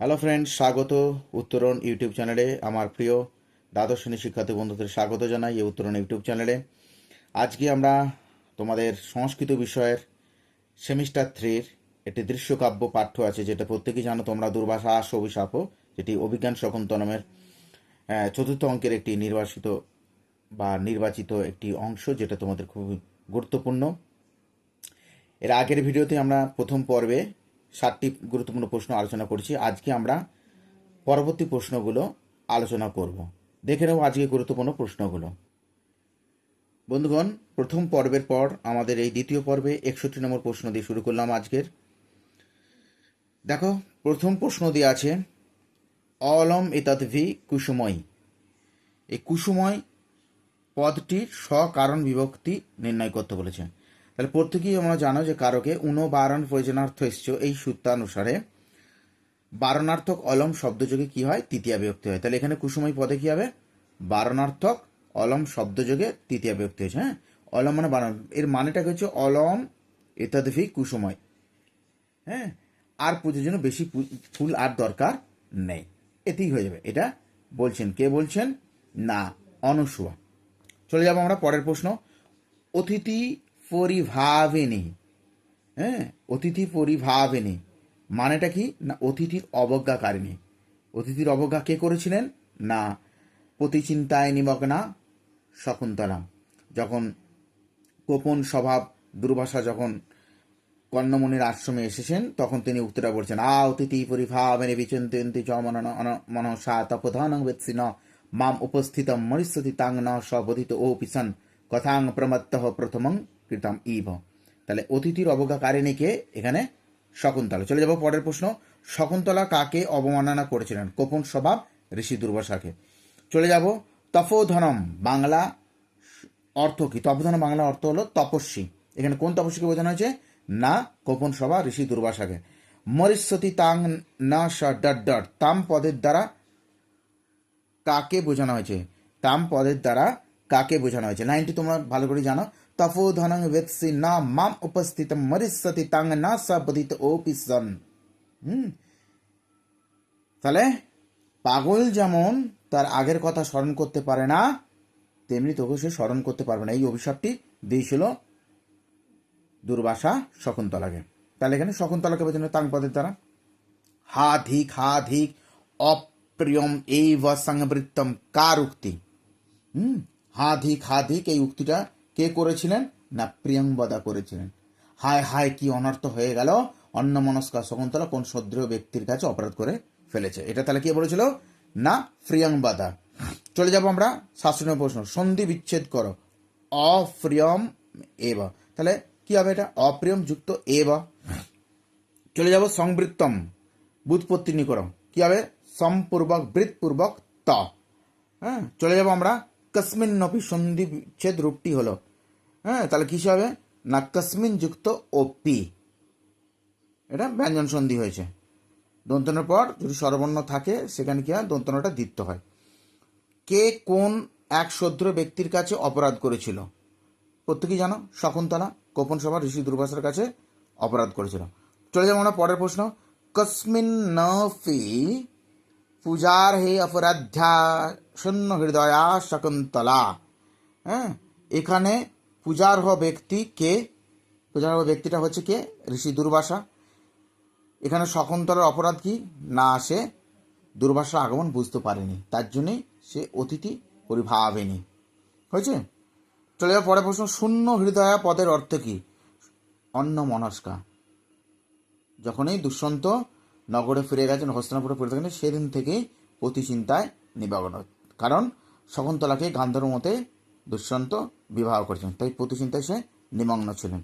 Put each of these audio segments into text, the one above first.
Hello friends স্বাগত উত্তরণ YouTube চ্যানেলে আমার প্রিয় দ্বাদশ শ্রেণি শিক্ষার্থী বন্ধুদের স্বাগত জানাই এই উত্তরণ ইউটিউব চ্যানেলে। আজকে আমরা তোমাদের সংস্কৃত বিষয়ের সেমিস্টার থ্রির একটি দৃশ্যকাব্য পাঠ্য আছে যেটা প্রত্যেকেই জানো তোমরা দুর্বাসা আস অভিশাপ যেটি অভিজ্ঞান শকুন্তলমের আহ, চতুর্থ অঙ্কের একটি নির্বাসিত বা নির্বাচিত একটি অংশ যেটা তোমাদের খুবই গুরুত্বপূর্ণ। এর আগের ভিডিওতে আমরা প্রথম পর্বে সাতটি গুরুত্বপূর্ণ প্রশ্ন আলোচনা করেছি। আজকে আমরা পরবর্তী প্রশ্নগুলো আলোচনা করব। দেখে নেব আজকে গুরুত্বপূর্ণ প্রশ্নগুলো। বন্ধুগণ, প্রথম পর্বের পর আমাদের এই দ্বিতীয় পর্বে একষট্টি নম্বর প্রশ্ন দিয়ে শুরু করলাম আজকের। দেখো, প্রথম প্রশ্ন দিয়ে আছে, অলম এতৎ ভি কুসুময়? এই কুসুময় পদটির স্বকারণ বিভক্তি নির্ণয় করতে বলেছে। তাহলে প্রত্যেকেই আমরা জানো যে কারকে উনো বারণ প্রয়োজনার্থ এসছ। এই সূত্রানুসারে বারণার্থক অলম শব্দযোগে কি হয়? তৃতীয় বিভক্তি হয়। তাহলে এখানে কুসুময় পদে কি হবে? বারণার্থক অলম শব্দযোগে তৃতীয় বিভক্তি হয়েছে হ্যাঁ? অলম মানে বারণ। এর মানেটা হচ্ছে? অলম ইত্যাদি কুসুময় হ্যাঁ? আর পুজোর জন্য বেশি ফুল আর দরকার নেই। এতেই হয়ে যাবে। এটা বলছেন কে বলছেন? না, অনুসুয়া। চলে যাব আমরা পরের প্রশ্ন। অতিথি পরিভাবিনী হ্যাঁ? অতিথি পরিভাবিনী মানেটা কি? না, অতিথির অবজ্ঞাকারিণী। অতিথির অবজ্ঞা কে করেছিলেন? না প্রতিচিন্তায় নিমগ্না শকুন্তলা যখন গোপন স্বভাব দুর্বাসা যখন কর্ণমণির আশ্রমে এসেছেন, তখন তিনি উত্তরা বলছেন, আ, অতিথি পরিভাবেনে বিচিন্তয়ন্তি চ মনন অন- মনসা তপধানং বেৎসিন। মাম উপস্থিত মরিষ্যতি তাং ন সবোধিত ও পিসন। কথাং প্রমত্ত প্রথমং কৃতম ইভ তাহলে অতিথির অবজ্ঞাকারিণীকে এখানে শকুন্তলা। চলে যাব পরের প্রশ্ন। শকুন্তলা কাকে অবমাননা করেছিলেন? গোপন স্বভাব, ঋষি দুর্বাসাকে। চলে যাব। তপোধনম, বাংলা অর্থ কি? তপোধন বাংলা অর্থ হলো তপস্বী। এখানে কোন তপস্বীকে বোঝানো হয়েছে? না, গোপন সভা ঋষি দুর্বাসাকে। মরিষ্যতি তাং না স ডট ডট। তাম পদের দ্বারা কাকে বোঝানো হয়েছে? তাম পদের দ্বারা কাকে বোঝানো হয়েছে? লাইনটি তোমরা ভালো করে জানো। তপোধনং বেৎসি না মাম উপস্থিত মরিষ্যতি তাং না স বধিত ও হুম তাহলে পাগল যেমন তার আগের কথা স্মরণ করতে পারে না তেমনি তোকে সে স্মরণ করতে পারবে না এই অভিশাপটি দিয়েছিল দুর্বাসা শকুন্তলাকে তাহলে এখানে শকুন্তলাকে বোঝানো তাং পদের দ্বারা হা ধিক অপ্রিয়ম এই সংবৃত্তম কার উক্তি হুম হা ধিক এই উক্তিটা কে করেছিলেন? না প্রিয়ংবদা করেছিলেন। হায় হায়, কি অনর্থ হয়ে গেল। অন্যমনস্কা শকুন্তলা কোন শ্রদ্ধেয় ব্যক্তির কাছে অপরাধ করে ফেলেছে? এটা তাহলে কে বলেছিল? না প্রিয়ংবদা চলে যাব আমরা শাসনীয় প্রশ্ন। সন্ধি বিচ্ছেদ করো। অপ্রিয়ম এব। তাহলে কি হবে এটা? অপ্রিয়ম যুক্ত এব। চলে যাব সংবৃত্তম। বুৎপত্তি নিকর কি হবে? সম্পূর্বক বৃতপূর্বক ত। হ্যাঁ চলে যাব আমরা। কসমিন নপি সন্ধি বিচ্ছেদ রূপটি হলো। হ্যাঁ তাহলে কিসে হবে না কসমিন যুক্ত ওপি এটা ব্যঞ্জন সন্ধি হয়েছে। দন্তনের পর যদি স্বরবর্ণ থাকে, সেখানে কি হয়? দন্তনটা দ্বিত্ব হয়। কে কোন এক শদ্র ব্যক্তির কাছে অপরাধ করেছিল? প্রত্যেকেই জানো? শকুন্তলা, গোপন সভা, ঋষি দুর্বাসার কাছে অপরাধ করেছিল। চলে যাব আমরা পরের প্রশ্ন। কসমিন নফি পূজার হে অপরাধ্যা শূন্য হৃদয়া শকুন্তলা। হ্যাঁ এখানে পূজার হওয়া ব্যক্তি কে? পূজার হওয়া ব্যক্তিটা হচ্ছে কে? ঋষি দুর্বাসা। এখানে শকুন্তলার অপরাধ কি? না আসে দুর্বাসার আগমন বুঝতে পারেনি। তার জন্যই সে অতিথি পরিভাবেনি। হয়েছে? চলে যাওয়ার পরে প্রশ্ন, শূন্য হৃদয়া পদের অর্থ কি? অন্য মনস্কা যখনই দুষ্যন্ত নগরে ফিরে গেছেন, হস্তিনাপুরে ফিরে থাকেন, সেদিন থেকেই অতি চিন্তায় নিবাগন কারণ শকুন্তলাকে গান্ধর্ব মতে দুষ্যন্ত বিবাহ করেছেন। তাই প্রতি চিন্তায় সে নিমগ্ন ছিলেন।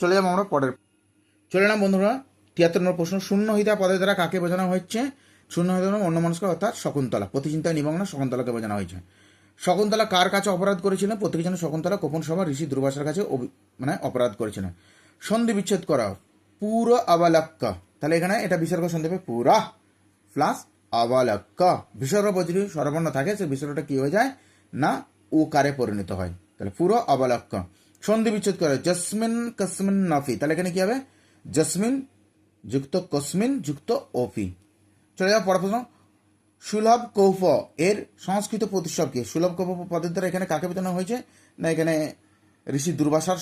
চলে যাব আমরা পরের চলে না বন্ধুরা, তিয়াত্তর নম্বর প্রশ্ন। শূন্য হৃদয় পদের দ্বারা কাকে বোঝানো হচ্ছে শূন্য হৃদয় অন্য মানুষকে অর্থাৎ শকুন্তলা। প্রতিচিন্তায় নিমগ্ন শকুন্তলাকে বোঝানো হয়েছে। শকুন্তলা কার কাছে অপরাধ করেছিলেন? প্রত্যেকে যেন শকুন্তলা গোপন সভা ঋষি দুর্বাসার কাছে মানে অপরাধ করেছিলেন। সন্ধি বিচ্ছেদ করা পুরো অবলক্ক তাহলে এখানে এটা বিসর্গ সন্ধি হবে পুরা প্লাস অবলক্ক বিসর্গ বজ্রি সর্বর্ণ থাকে, সে বিসর্গটা কি হয়ে যায়? না, ও কারে পরিণত হয়? তাহলে পুরো অবলক্ক সন্ধি বিচ্ছেদ করে, জসমিন কসমিন নফি তাহলে এখানে কি হবে? জসমিন যুক্ত কসমিন যুক্ত ওপি চলে যাব পরের প্রশ্ন। সুলভ কৌফ এর সংস্কৃত প্রতিষ্ঠাপ কি? সুলভ কৌফ পদের দ্বারা এখানে কাকে বোঝানো হয়েছে? না, এখানে ঋষি দুর্বাসার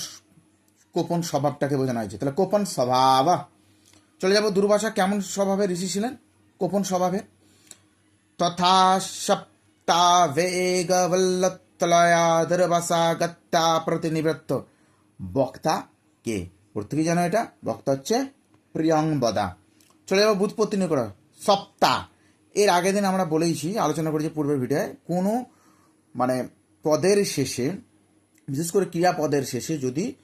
কোপন স্বভাবটাকে বোঝানো হয়েছে। তাহলে কোপন স্বভাব। চলে যাব, দুর্বাসা কেমন স্বভাবে ঋষি ছিলেন? কোপন স্বভাবে তথা সপ্তা বেগবল্লতলয়া দুর্বাসা গত্তা প্রতিনিবৃত্ত। বক্তা কে? প্রত্যেকে জানো এটা? বক্তা হচ্ছে প্রিয়ংবদা চলে যাব বুৎপত্তি নিয়ে করা। সপ্তাহ এর আগের দিন আমরা বলেইছি, আলোচনা করেছি পূর্বের ভিডিওয় কোনো মানে পদের শেষে, বিশেষ করে ক্রিয়াপদের শেষে যদি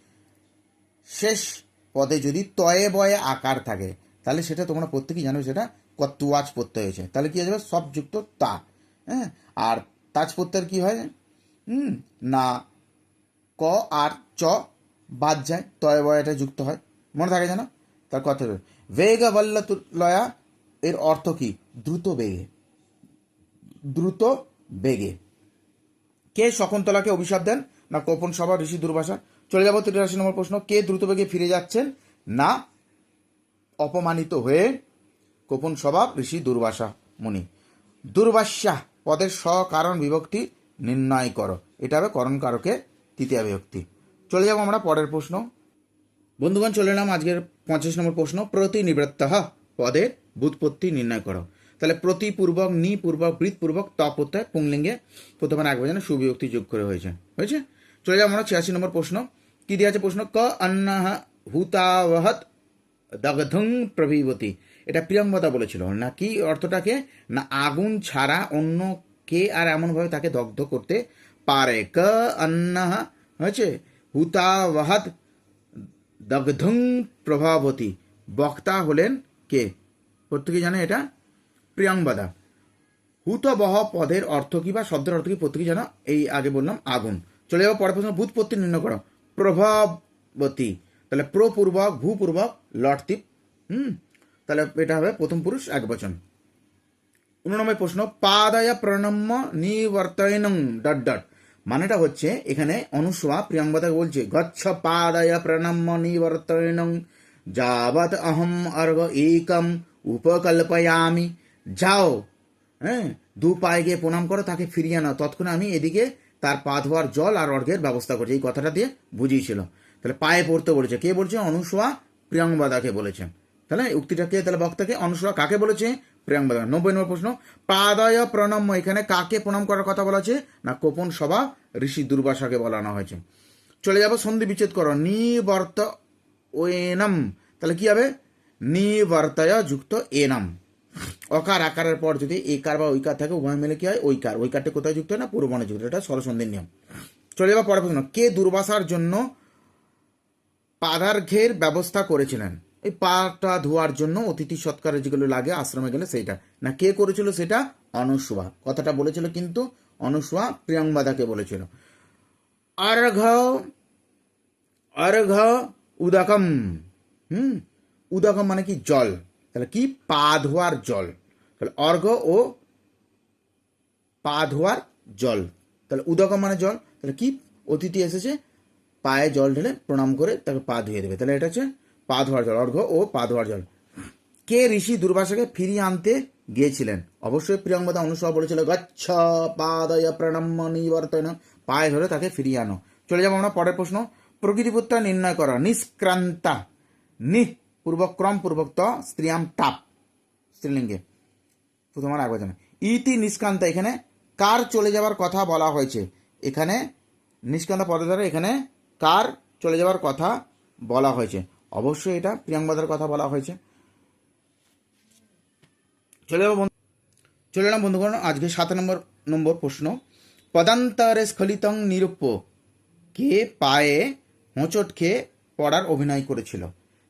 শেষ পদে যদি তয়ে বয়ে আকার থাকে, তাহলে সেটা তোমরা প্রত্যেকেই জানো সেটা কত্তুয়াজ প্রত্যয় হয়েছে। তাহলে কি হয়ে যাবে? সব যুক্ত তা। হ্যাঁ? আর তাজ প্রত্যয়ের কি হয়? হুম, না, ক আর চ বাদ যায় তয় বয়টা যুক্ত হয়। মনে থাকে জানো তার কথা বেগ লয়া এর অর্থ কি? দ্রুত বেগে। দ্রুত বেগে। কে শকুন্তলাকে অভিশাপ দেন? না কোপন সভা, ঋষি দুর্বাসা। চলে যাব তিরাশি নম্বর প্রশ্ন, কে দ্রুত বেগে ফিরে যাচ্ছেন? না, অপমানিত হয়ে কোপন স্বভাব ঋষি দুর্বাসা, মুনি। দুর্বাসা পদের সকারণ বিভক্তি নির্ণয় করো। এটা হবে করণ কারকে তৃতীয় বিভক্তি। চলে যাব আমরা পরের প্রশ্ন। বন্ধুগণ, চলে এলাম আজকের পঞ্চাশ নম্বর প্রশ্ন। প্রতিনিবৃত্ত পদের বুৎপত্তি নির্ণয় করো। তাহলে প্রতিপূর্বক নি পূর্বক বৃতপূর্বক ত প্রত্যয় পুংলিঙ্গে প্রথমে এক বাজানে সুবিভক্তি যোগ করে হয়েছে। হয়েছে? চলে যাব আমরা ছিয়াশি নম্বর প্রশ্ন। কি দেওয়া আছে প্রশ্ন? ক অন্নাহ হুতাবহত দগ্ধং প্রভীবতী। এটা প্রিয়ঙ্গদা বলেছিল। না কি অর্থটাকে? না আগুন ছাড়া অন্য কে আর এমনভাবে তাকে দগ্ধ করতে পারে? ক অন্নাহ হয়েছে? হুতাবহত দগ্ধং প্রভাবতী। বক্তা হলেন কে? প্রত্যেকে জানে এটা? প্রিয়াঙ্গদা। হুতবহ পদের অর্থ কি বা শব্দের অর্থ কি প্রত্যেকে জানো? এই আগে বললাম আগুন। চলে যাব পরের প্রশ্ন, ভূতপত্তি নির্ণয় করো। প্রভাবতী। তাহলে প্রপূর্বক, ভূপূর্বক লটতিপ হুম? তাহলে এটা হবে প্রথম পুরুষ, এক বচন। উননব্বই প্রশ্ন, পাদয় প্রণম্য নিবর্তয়নং, ডট ডট। মানেটা হচ্ছে এখানে অনুসোয়া প্রিয়াঙ্গদা বলছে, গচ্ছ পাদয় প্রণম্য নিবর্তয়নং, যাবৎ অহম অর্ঘ একম উপকল্পয়ামি। যাও হ্যাঁ দু পায়ে গিয়ে প্রণাম করো, তাকে ফিরিয়ে নাও। তৎক্ষণে আমি এদিকে তার পা ধোয়ার জল আর অর্ঘের ব্যবস্থা করছি। এই কথাটা দিয়ে বুঝিয়েছিল। তাহলে পায়ে পড়তে বলেছে। কে বলছে? অনুসোয়া প্রিয়াঙ্গবাদাকে বলেছে। তাহলে উক্তিটা কে? তাহলে বক্তাকে অনুসোয়া কাকে বলেছে? প্রিয়াঙ্গবাদা নব্বই নম্বর প্রশ্ন, পাদয় প্রণম্য, এখানে কাকে প্রণাম করার কথা বলা আছে না, কোপন সভা, ঋষি দুর্বাসাকে বলানো হয়েছে। চলে যাব সন্ধি বিচ্ছেদ করো। নিবর্ত ওয়েনম, তাহলে কি হবে? নিবর্তয় যুক্ত এনাম। অকার আকারের পর যদি একার বা ঐকার থাকে, উভয় মিলে কি হয়? ঐকার। ঐকারটা কোথায় যুক্ত হয় না? পূর্বনে যুক্ত এটা সরসন্ধির নিয়ম। চলে যাব পরের প্রশ্ন। কে দুর্বাসার জন্য পাদার্ঘের ব্যবস্থা করেছিলেন? এই পাটা ধোয়ার জন্য অতিথি সৎকারে যেগুলো লাগে আশ্রমে গেলে সেটা না, কে করেছিল সেটা? অনুসুয়া। কথাটা বলেছিল কিন্তু অনুসুয়া প্রিয়ংবাদাকে বলেছিল। অর্ঘ অর্ঘ উদাকম। হুম? উদাকম মানে কি? জল। তাহলে কি? পা ধোয়ার জল। তাহলে অর্ঘ ও পা ধোয়ার জল। তাহলে উদকম মানে জল। তাহলে কি? অতিথি এসেছে, পায়ে জল ঢেলে প্রণাম করে তাকে পা ধুয়ে দেবে। তাহলে এটা হচ্ছে পা ধোয়ার জল, অর্ঘ্য ও পা ধোয়ার জল। কে ঋষি দুর্বাসাকে ফিরিয়ে আনতে গিয়েছিলেন? অবশ্যই প্রিয়ঙ্গদা অনুসভা বলেছিল, গচ্ছ পাদয় প্রণম্য নিবর্তন। পায়ে ধরে তাকে ফিরিয়ে আনো। চলে যাব আমরা পরের প্রশ্ন। প্রকৃতিপুত্র নির্ণয় করা। নিষ্ক্রান্তা। নি, পূর্বক্রম, পূর্বক্ত, স্ত্রিয়াম, তাপ। স্ত্রীলিঙ্গে। প্রথমার আগে জানা। ইতি নিষ্কান্ত এখানে কার চলে যাওয়ার কথা বলা হয়েছে? এখানে নিষ্কান্ত পদ দ্বারা এখানে কার চলে যাওয়ার কথা বলা হয়েছে। অবশ্যই এটা প্রিয়াঙ্গদার কথা বলা হয়েছে। চলে যাব বন্ধু চলে এলাম বন্ধুগণ, আজকে সাত নম্বর নম্বর প্রশ্ন। পদান্তরে স্খলিতং নিরূপ্য, কে পায়ে হোঁচট খেয়ে পড়ার অভিনয় করেছিল?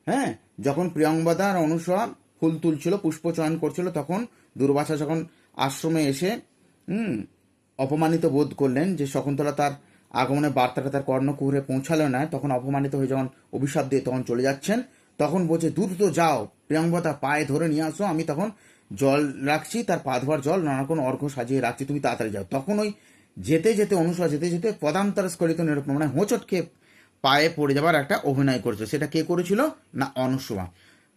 হ্যাঁ যখন প্রিয়ঙ্বদা আর অনুসরা ফুল তুলছিল, পুষ্প চয়ন করছিল, তখন দুর্বাসা যখন আশ্রমে এসে অপমানিত বোধ করলেন যে শকুন্তলা তার আগমনের বার্তাটা তার কর্ণকুহরে পৌঁছালো না। তখন অপমানিত হয়ে যখন অভিশাপ দিয়ে তখন চলে যাচ্ছেন। তখন বলছে দ্রুত যাও। প্রিয়ঙ্বদা পায়ে ধরে নিয়ে আসো। আমি তখন জল রাখছি, তার পা ধোয়ার জল নানা কোনো অর্ঘ সাজিয়ে রাখছি। তুমি তাড়াতাড়ি যাও। তখন ওই যেতে যেতে অনুসরা যেতে যেতে পদান্তর স্খলিত নিরূপণ মানে হোঁচট হোঁচটকে পায়ে পড়ে যাবার একটা অভিনয় করেছে সেটা কে করেছিল? না অনুসুয়া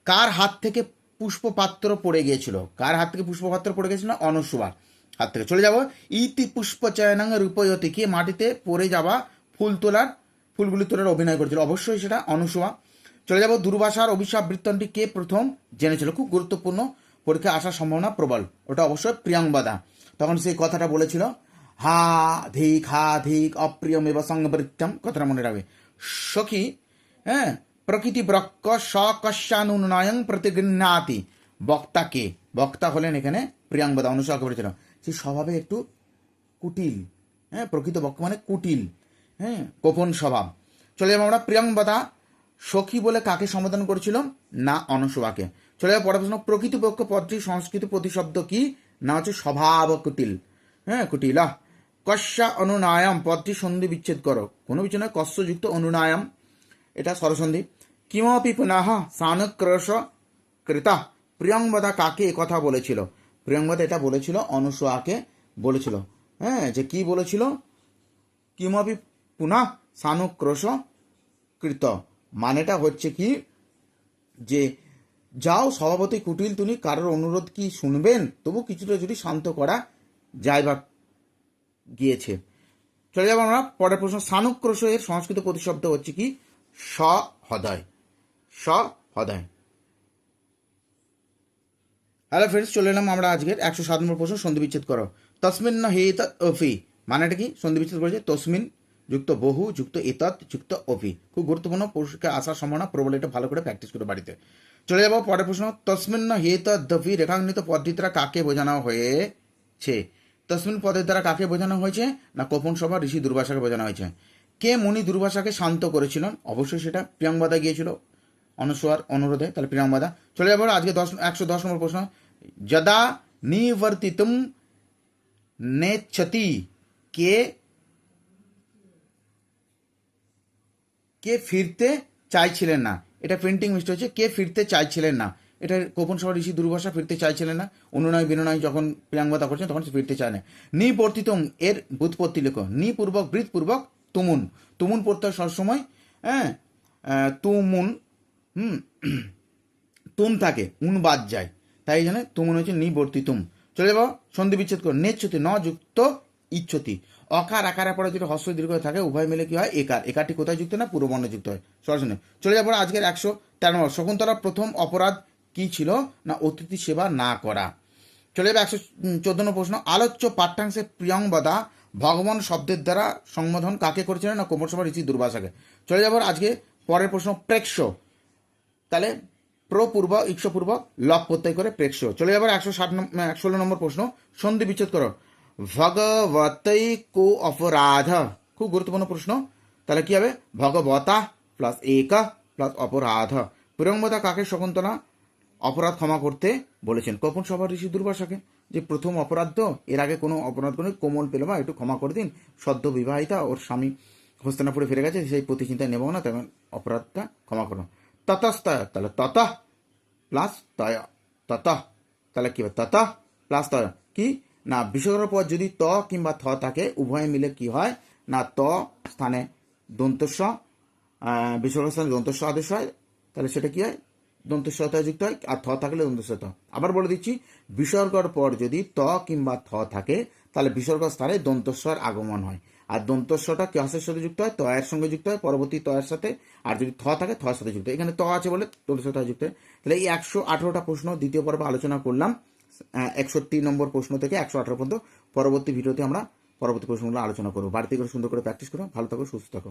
কার হাত থেকে পুষ্পপাত্র পড়ে গিয়েছিল? কার হাত থেকে পুষ্পপাত্র পড়ে গিয়েছিল? অনসুয়া হাত থেকে চলে যাব। ইতি পুষ্প চয়নাং রূপয়তি, কে মাটিতে পড়ে যাওয়া ফুল তোলার, ফুলগুলি তোলার অভিনয় করেছিল। অবশ্যই সেটা অনুসুয়া চলে যাব দুর্বাসার অভিশাপ বৃত্তান্তি কে প্রথম জেনেছিল? খুব গুরুত্বপূর্ণ পরীক্ষায় আসার সম্ভাবনা প্রবল। ওটা অবশ্যই প্রিয়াঙ্গবাদা তখন সেই কথাটা বলেছিল, হা ধিক হা ধিক অপ্রিয়ম এবং সংবৃত্তম। কথাটা মনে রাখবে। সখী হ্যাঁ প্রকৃতি ব্রক্ক সকশ্যানুনয়ং প্রতিগৃহাতি। বক্তা কে? বক্তা হলেন এখানে প্রিয়াঙ্গবাদা অনুসরণ করেছিল। সে স্বভাবে একটু কুটিল হ্যাঁ প্রকৃত বক্ষ মানে কুটিল হ্যাঁ গোপন স্বভাব। চলে যাব আমরা প্রিয়াঙ্গবাদা সখী বলে কাকে সম্বোধন করেছিল? না অনসভাকে চলে যাব পরের প্রশ্ন প্রকৃত পক্ষ পদটি সংস্কৃত প্রতিশব্দ কি? না, হচ্ছে স্বভাব কুটিল। হ্যাঁ কুটিল কস্যা অনুনায়াম, পদটি সন্ধি বিচ্ছেদ করো। কোনো কিছু নয় কস্যযুক্ত অনুনায়াম। এটা স্বরসন্ধি। কিমপি পুনঃ সানুক্রশ কৃতা। প্রিয়ঙ্গদা কাকে কথা বলেছিল? প্রিয়ঙ্গদা এটা বলেছিল অনুসূয়াকে বলেছিল। হ্যাঁ যে কি বলেছিল? কিমপি পুনঃ সানুক্রশ কৃত। মানেটা হচ্ছে কি? যে যাও স্বভাবতই কুটিল, তুমি কারোর অনুরোধ কি শুনবেন? তবু কিছুটা যদি শান্ত করা যায় বা গিয়েছে। চলে যাব আমরা, পরের প্রশ্ন সানুক্রোশ এর সংস্কৃত প্রতিশব্দ হচ্ছে কি? সহদয়। সহদয়। হ্যালো ফ্রেন্ডস চলে এলাম আমরা আজকের একশো সাত নম্বর প্রশ্ন, সন্ধি বিচ্ছেদ করো। তসমিন না হে অফি। মানেটা কি? সন্ধি বিচ্ছেদ করেছে, তসমিন যুক্ত বহু, যুক্ত এতৎ যুক্ত অফি। খুব গুরুত্বপূর্ণ পরীক্ষা আসার সম্ভাবনা প্রবল এটা ভালো করে প্র্যাকটিস করে বাড়িতে। চলে যাব পরের প্রশ্ন, তসমিন না হে দফি, রেখাঙ্কিত পদ্ধতিরা কাকে বোঝানো হয়েছে? তসমিন পদের দ্বারা কাকে বোঝানো হয়েছে? না কোপন সভা, ঋষি দুর্বাসাকে বোঝানো হয়েছে। কে মুনি দুর্বাসাকে শান্ত করেছিলেন অবশ্যই সেটা প্রিয়াঙ্গবাদা গিয়েছিল। অনুসুয়ার অনুরোধে, তাহলে প্রিয়াঙ্গবাদা চলে যাব আজকে দশ, একশো দশ নম্বর প্রশ্ন যদা নিবর্তিতুম নেচ্ছতি কে কে ফিরতে চাইছিলেন না এটা প্রিন্টিং মিস্টেক হচ্ছে, কে ফিরতে চাইছিলেন না। এটা গোপন সভা ঋষি দুর্বাসা ফিরতে চাইছিলেন না। অনুনয় বিনয় যখন প্রিয়াঙ্গতা করছেন, তখন সে ফিরতে চায় না। নিবর্তিতম এর বুৎপত্তি লেখো, নিপূর্বক বৃতপূর্বক তুমুন। তুমুন পড়তে হয় সবসময় হ্যাঁ তুমুন, হুম তুম থাকে, উন বাদ যায়। তাই জানে তুমুন হচ্ছে নিবর্তিতুম চলে যাব, সন্ধি বিচ্ছেদ করো। নেচ্ছতি ন যুক্ত ইচ্ছতি। অকার আকারে পরে যেটা হস্ত দীর্ঘ থাকে, উভয় মিলে কি হয়? একার। একারটি কোথায় যুক্ত না? পুরবর্ণ যুক্ত হয়। সরাসরি। চলে যাব আজকের একশো তেরো নম্বর। শকুন্তলার প্রথম অপরাধ কি ছিল? না, অতিথি সেবা না করা। চলে যাবে একশো চোদ্দ প্রশ্ন। আলোচ্য পাঠ্যাংশে প্রিয়ংবদা ভগবান শব্দের দ্বারা সংবোধন কাকে করেছিলেন? না, কোমর সভা ঋষি দুর্বাসাকে। চলে যাব আজকে পরের প্রশ্ন প্রেক্ষ। তাহলে প্রপূর্ব ইক্ষপূর্ব লক প্রত্যয় করে প্রেক্ষ চলে যাবার একশো ষাট ষোলো নম্বর প্রশ্ন। সন্ধি বিচ্ছেদ করো। ভগবতই কো অপরাধ। খুব গুরুত্বপূর্ণ প্রশ্ন। তাহলে কি হবে? ভগবতা প্লাস এক প্লাস অপরাধ। প্রিয়ঙ্গতা কাকে শকুন্তলা অপরাধ ক্ষমা করতে বলেছেন? কখন সভা ঋষি দুর্বাসাকে? যে প্রথম অপরাধ তো, এর আগে কোনো অপরাধ করে কোমল পেল বা একটু ক্ষমা করে দিন। সদ্য বিবাহিতা, ওর স্বামী হস্তিনাপুরে ফিরে গেছে, সেই প্রতি চিন্তায় নেব না, তেমন অপরাধটা ক্ষমা করুন ততস্তয় তাহলে তত প্লাস তয় তত তাহলে কি হবে তত প্লাস তয় কি না বিসর্গের পর যদি ত কিংবা থ থাকে উভয় মিলে কি হয় না ত স্থানে দন্তস্ব বিসর্গ স্থানে দন্তস্ব আদেশ হয় তাহলে সেটা কি হয় দন্তস্বতায় যুক্ত হয় আর থ থাকলে দন্তস্বত আবার বলে দিচ্ছি বিসর্গর পর যদি ত কিংবা থ থাকে তাহলে বিসর্গ স্থানে দন্তস্বর আগমন হয় আর দন্তস্বটা কিসের সাথে যুক্ত হয় তয়ের সঙ্গে যুক্ত হয়, পরবর্তী তয়ের সাথে, আর যদি থ থাকে থয়ের সাথে যুক্ত। এখানে ত আছে বলে দন্তস্বতায় যুক্ত হয়। তাহলে এই একশো আঠেরোটা প্রশ্ন দ্বিতীয় পর্ব আলোচনা করলাম। একষট্টি নম্বর প্রশ্ন থেকে একশো আঠারো পর্যন্ত। পরবর্তী ভিডিওতে আমরা পরবর্তী প্রশ্নগুলো আলোচনা করব। বাড়িতে করে সুন্দর করে প্র্যাকটিস করো ভালো থাকো সুস্থ থাকো